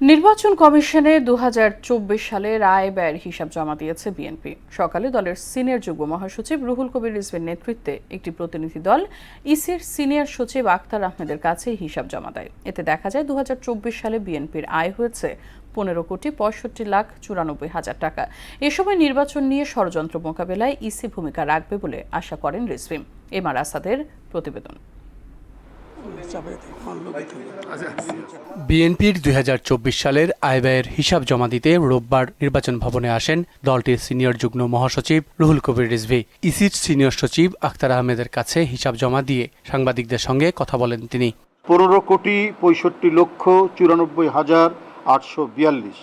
নির্বাচন কমিশনে দুহাজার চব্বিশ সালে রায় ব্যয়ের হিসাব জমা দিয়েছে বিএনপি। সকালে দলের সিনিয়র যুগ্ম মহাসচিব রুহুল কবির রিজভির নেতৃত্বে একটি প্রতিনিধি দল ইসির সিনিয়র সচিব আখতার আহমেদের কাছে হিসাব জমা দেয়। এতে দেখা যায় দু হাজার চব্বিশ সালে বিএনপির আয় হয়েছে পনেরো কোটি পঁয়ষট্টি লাখ চুরানব্বই হাজার টাকা। এ সময় নির্বাচন নিয়ে ষড়যন্ত্র মোকাবেলায় ইসি ভূমিকা রাখবে বলে আশা করেন রিজভি এম আর আসাদের প্রতিবেদন। বিএনপির দুই হাজার চব্বিশ সালের আয় ব্যয়ের হিসাব জমা দিতে রোববার নির্বাচন ভবনে আসেন দলটির সিনিয়র যুগ্ম মহাসচিব রুহুল কবির রিজভি। ইসির সিনিয়র সচিব আখতার আহমেদের কাছে হিসাব জমা দিয়ে সাংবাদিকদের সঙ্গে কথা বলেন তিনি। পনেরো কোটি পঁয়ষট্টি লক্ষ চুরানব্বই হাজার আটশো বিয়াল্লিশ।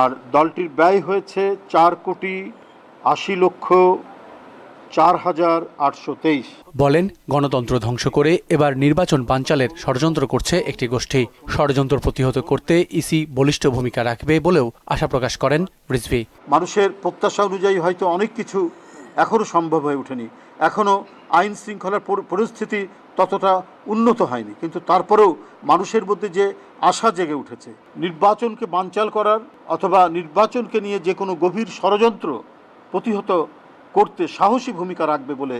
আর দলটির ব্যয় হয়েছে চার কোটি আশি লক্ষ চার হাজার আটশো তেইশ। বলেন গণতন্ত্র ধ্বংস করে এবার নির্বাচন বানচালের ষড়যন্ত্র করছে একটি গোষ্ঠী। ষড়যন্ত্র প্রতিহত করতে ইসি বলিষ্ঠ ভূমিকা রাখবে বলেও আশা প্রকাশ করেন রিজভি। মানুষের প্রত্যাশা অনুযায়ী হয়তো অনেক কিছু এখনও সম্ভব হয়ে ওঠেনি। এখনও আইন শৃঙ্খলার পরিস্থিতি ততটা উন্নত হয়নি। কিন্তু তারপরেও মানুষের মধ্যে যে আশা জেগে উঠেছে নির্বাচনকে বানচাল করার অথবা নির্বাচনকে নিয়ে যে কোনো গভীর ষড়যন্ত্র প্রতিহত করতে সাহসী ভূমিকা রাখবে বলে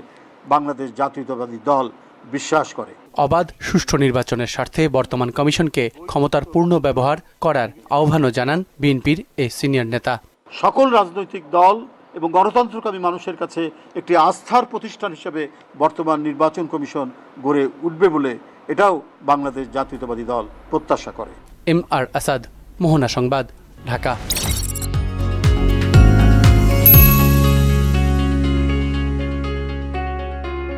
বাংলাদেশ জাতীয়তাবাদী দল বিশ্বাস করে। অবাধ সুষ্ঠু নির্বাচনের স্বার্থে বর্তমান কমিশনকে ক্ষমতার পূর্ণ ব্যবহার করার আহ্বানও জানান বিএনপির এই সিনিয়র নেতা। সকল রাজনৈতিক দল এবং গণতন্ত্রকামী মানুষের কাছে একটি আস্থার প্রতিষ্ঠান হিসেবে বর্তমান নির্বাচন কমিশন গড়ে উঠবে বলে এটাও বাংলাদেশ জাতীয়তাবাদী দল প্রত্যাশা করে। এম আর আসাদ মোহনা সংবাদ ঢাকা।